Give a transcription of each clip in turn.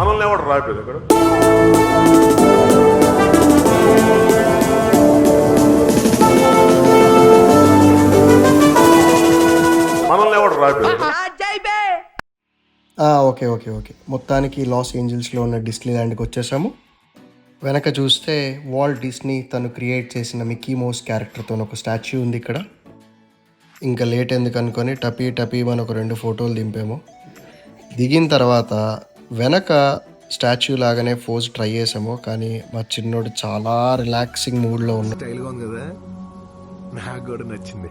మనల్ని ఎవడు రాయలేదు ఇక్కడ? మనల్ని ఎవడు ఓకే ఓకే ఓకే. మొత్తానికి లాస్ ఏంజల్స్లో ఉన్న డిస్నీ ల్యాండ్కి వచ్చేసాము. వెనక చూస్తే వాల్ డిస్నీ తను క్రియేట్ చేసిన మిక్కీ మౌస్ క్యారెక్టర్తో ఒక స్టాచ్యూ ఉంది ఇక్కడ. ఇంకా లేట్ ఎందుకు అనుకొని టపీ టపీ మన ఒక రెండు ఫోటోలు దింపాము. దిగిన తర్వాత వెనక స్టాచ్యూ లాగానే పోజ్ ట్రై చేసాము కానీ మా చిన్నోడు చాలా రిలాక్సింగ్ మూడ్లో ఉన్నాడు. కదా? నాకు కూడా నచ్చింది.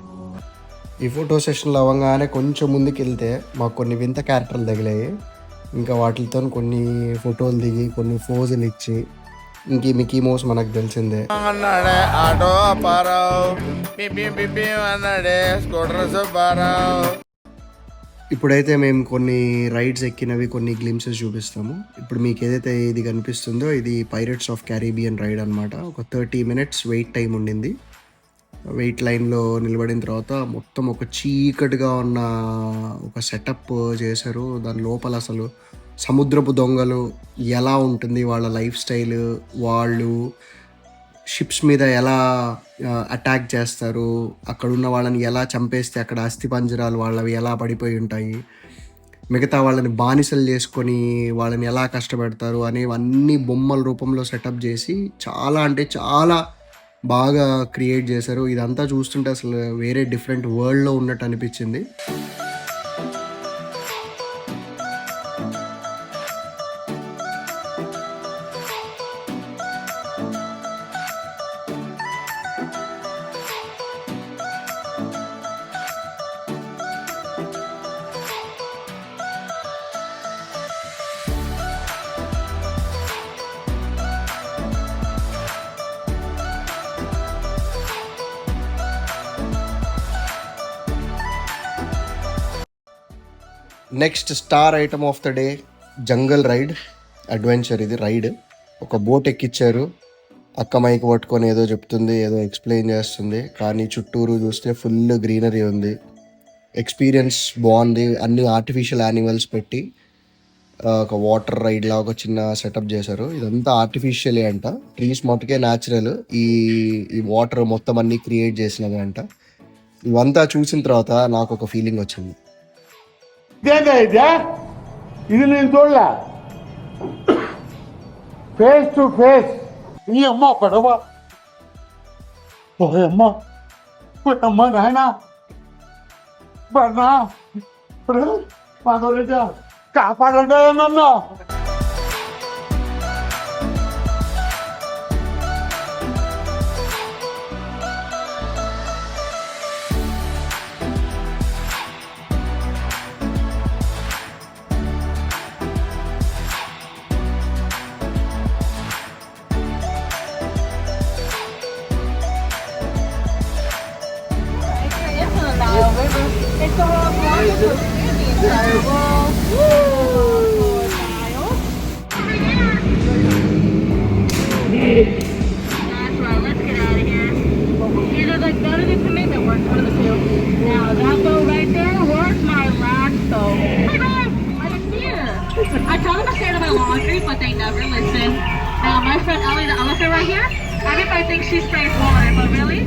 ఈ ఫోటో సెషన్లో అవ్వగానే కొంచెం ముందుకు వెళ్తే మాకు కొన్ని వింత క్యారెక్టర్లు తగిలాయి. ఇంకా వాటితో కొన్ని ఫోటోలు దిగి కొన్ని ఫోజులు ఇచ్చి ఇంక ఈ మిక్కీ మౌస్ మనకు తెలిసిందే. అన్నాడే ఆటో అన్నాడే స్కూటర్ సుబ్బారావు. ఇప్పుడైతే మేము కొన్ని రైడ్స్ ఎక్కినవి కొన్ని గ్లిమ్సెస్ చూపిస్తాము. ఇప్పుడు మీకు ఏదైతే ఇది కనిపిస్తుందో ఇది పైరట్స్ ఆఫ్ క్యారీబియన్ రైడ్ అనమాట ఒక థర్టీ మినిట్స్ వెయిట్ టైం ఉండింది. వెయిట్ లైన్లో నిలబడిన తర్వాత మొత్తం ఒక చీకటిగా ఉన్న ఒక సెటప్ చేశారు. దాని లోపల అసలు సముద్రపు దొంగలు ఎలా ఉంటుంది వాళ్ళ లైఫ్ స్టైల్ వాళ్ళు షిప్స్ మీద ఎలా అటాక్ చేస్తారు అక్కడ ఉన్న వాళ్ళని ఎలా చంపేస్తే అక్కడ అస్థి పంజరాలు వాళ్ళవి ఎలా పడిపోయి ఉంటాయి మిగతా వాళ్ళని బానిసలు చేసుకొని వాళ్ళని ఎలా కష్టపెడతారు అనేవన్నీ బొమ్మల రూపంలో సెటప్ చేసి చాలా అంటే చాలా బాగా క్రియేట్ చేశారు. ఇదంతా చూస్తుంటే అసలు వేరే డిఫరెంట్ వరల్డ్లో ఉన్నట్టు అనిపించింది. Next star item of the day jungle ride adventure ఇది రైడ్. ఒక బోట్ ఎక్కిచ్చారు. అక్క మైక్ పట్టుకొని ఏదో చెప్తుంది ఏదో ఎక్స్ప్లెయిన్ చేస్తుంది. కానీ చుట్టూరు చూస్తే ఫుల్ గ్రీనరీ ఉంది. ఎక్స్పీరియన్స్ బాగుంది. అన్ని ఆర్టిఫిషియల్ యానిమల్స్ పెట్టి ఒక వాటర్ రైడ్ లాగా ఒక చిన్న సెటప్ చేశారు. ఇదంతా ఆర్టిఫిషియలే అంట. ట్రీస్ మట్టుకే న్యాచురల్ ఈ ఈ వాటర్ మొత్తం అన్ని క్రియేట్ చేసినవి అంట. ఇవంతా చూసిన తర్వాత నాకు ఒక ఫీలింగ్ వచ్చింది. ಹೇಗೆ ಇದೆಯಾ ಇದು ನೀನು ನೋಡಲ್ಲ ಫೇಸ್ ಟು ಫೇಸ್ ಈ ಅಮ್ಮ ಬಡವ ಅಮ್ಮ ಅಮ್ಮ ನಾಯಣ ಬಣ್ಣ ಕಾಪಾಡ ನನ್ನ I told them to stay to my laundry, but they never listen. Now my friend Ellie, the elephant right here. Everybody thinks she sprays water, but really,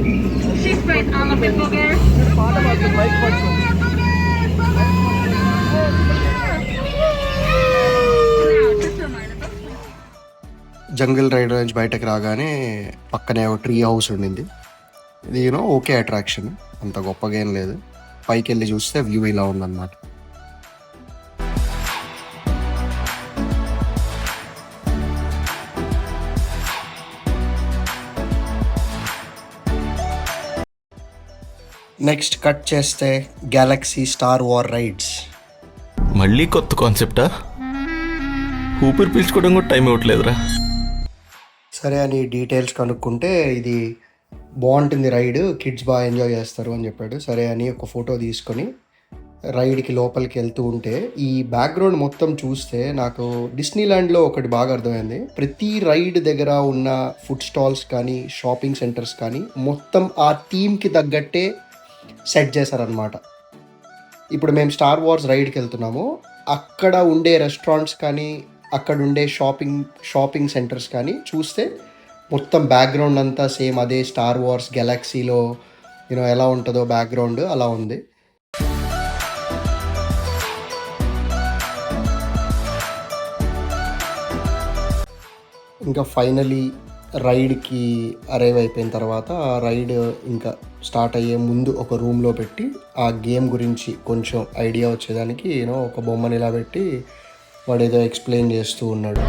she sprays elephant booger. Jungle ride నుంచి బయటకు రాగానే పక్కనే ఒక tree house ఉండింది ఇది you know okay attraction అంత గొప్పగా ఏం లేదు పైకి వెళ్ళి చూస్తే వ్యూ ఇలా ఉందన్నమాట నెక్స్ట్ కట్ చేస్తే గ్యాలక్సీ స్టార్ వార్ రైడ్స్ మళ్ళీ కొత్త కాన్సెప్టా ఊపిరి పీల్చుకోవడం కూడా టైం ఇవ్వట్లేదురా. సరే అని డీటెయిల్స్ కనుక్కుంటే ఇది బాగుంటుంది రైడ్ కిడ్స్ బాగా ఎంజాయ్ చేస్తారు అని చెప్పాడు. సరే అని ఒక ఫోటో తీసుకొని రైడ్కి లోపలికి వెళ్తూ ఉంటే ఈ బ్యాక్గ్రౌండ్ మొత్తం చూస్తే నాకు డిస్నీలాండ్లో ఒకటి బాగా అర్థమైంది. ప్రతి రైడ్ దగ్గర ఉన్న ఫుడ్ స్టాల్స్ కానీ షాపింగ్ సెంటర్స్ కానీ మొత్తం ఆ థీమ్కి తగ్గట్టే సెట్ చేశారనమాట ఇప్పుడు మేము స్టార్ వార్స్ రైడ్కి వెళ్తున్నాము. అక్కడ ఉండే రెస్టారెంట్స్ కానీ అక్కడ ఉండే షాపింగ్ షాపింగ్ సెంటర్స్ కానీ చూస్తే మొత్తం బ్యాక్గ్రౌండ్ అంతా సేమ్ అదే స్టార్ వార్స్ గెలాక్సీలో యూనో ఎలా ఉంటుందో బ్యాక్గ్రౌండ్ అలా ఉంది. ఇంకా ఫైనలీ రైడ్కి అరైవ్ అయిపోయిన తర్వాత ఆ రైడ్ ఇంకా స్టార్ట్ అయ్యే ముందు ఒక రూమ్లో పెట్టి ఆ గేమ్ గురించి కొంచెం ఐడియా వచ్చేదానికి నేను ఒక బొమ్మని ఇలా పెట్టి వాడు ఏదో ఎక్స్ప్లెయిన్ చేస్తూ ఉన్నాడు.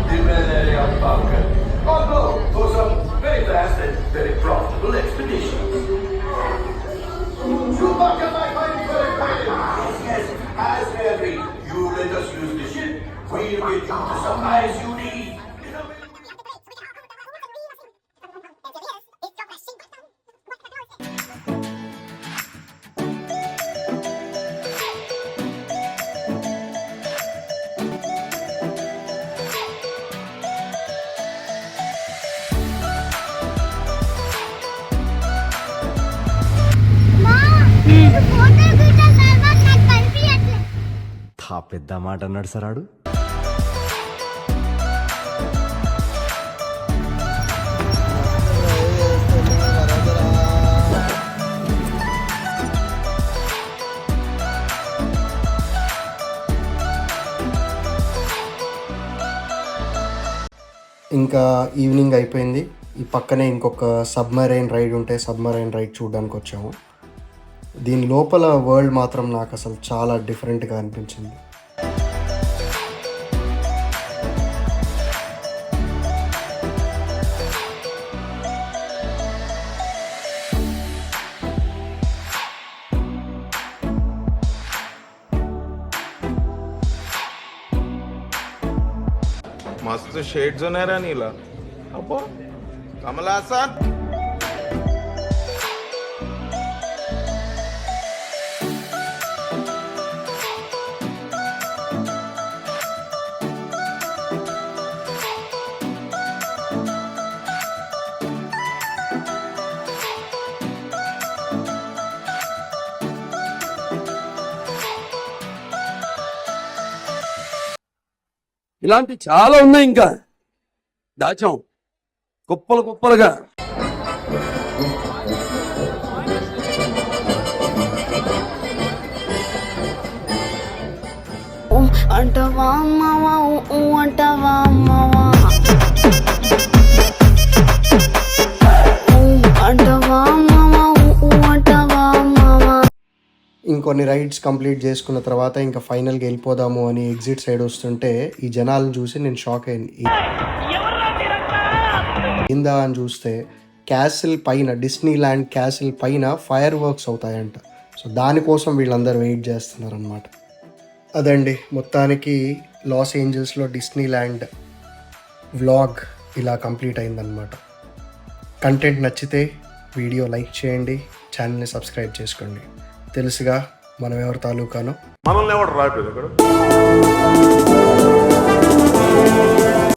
పెద్ద మాట అన్నాడు సరాడు. ఇంకా ఈవినింగ్ అయిపోయింది. ఈ పక్కనే ఇంకొక సబ్మరైన్ రైడ్ ఉంటే సబ్మరైన్ రైడ్ చూడడానికి వచ్చాము దీని లోపల వరల్డ్ మాత్రం నాకు అసలు చాలా డిఫరెంట్గా అనిపించింది मस्त शेड जो नाही राणीला अप्पा कमला असा ఇలాంటి చాలా ఉన్నాయి ఇంకా. దాచాం. కుప్పలు కుప్పలుగా. అంటవా అమ్మవా ఊ అంటవా కొన్ని రైడ్స్ కంప్లీట్ చేసుకున్న తర్వాత ఇంకా ఫైనల్గా వెళ్ళిపోదాము అని ఎగ్జిట్ సైడ్ వస్తుంటే ఈ జనాలను చూసి నేను షాక్ అయ్యాను. ఇందా అని చూస్తే క్యాసిల్ పైన డిస్నీ ల్యాండ్ క్యాసిల్ పైన ఫైర్ వర్క్స్ అవుతాయంట. సో దానికోసం వీళ్ళందరూ వెయిట్ చేస్తున్నారనమాట అదండి మొత్తానికి లాస్ ఏంజల్స్లో డిస్నీ ల్యాండ్ వ్లాగ్ ఇలా కంప్లీట్ అయిందనమాట కంటెంట్ నచ్చితే వీడియో లైక్ చేయండి ఛానల్ని సబ్స్క్రైబ్ చేసుకోండి. తెలుసుగా మనం ఎవరి తాలూకానో. మనల్ని ఎవరు రాయలేదు ఇక్కడ?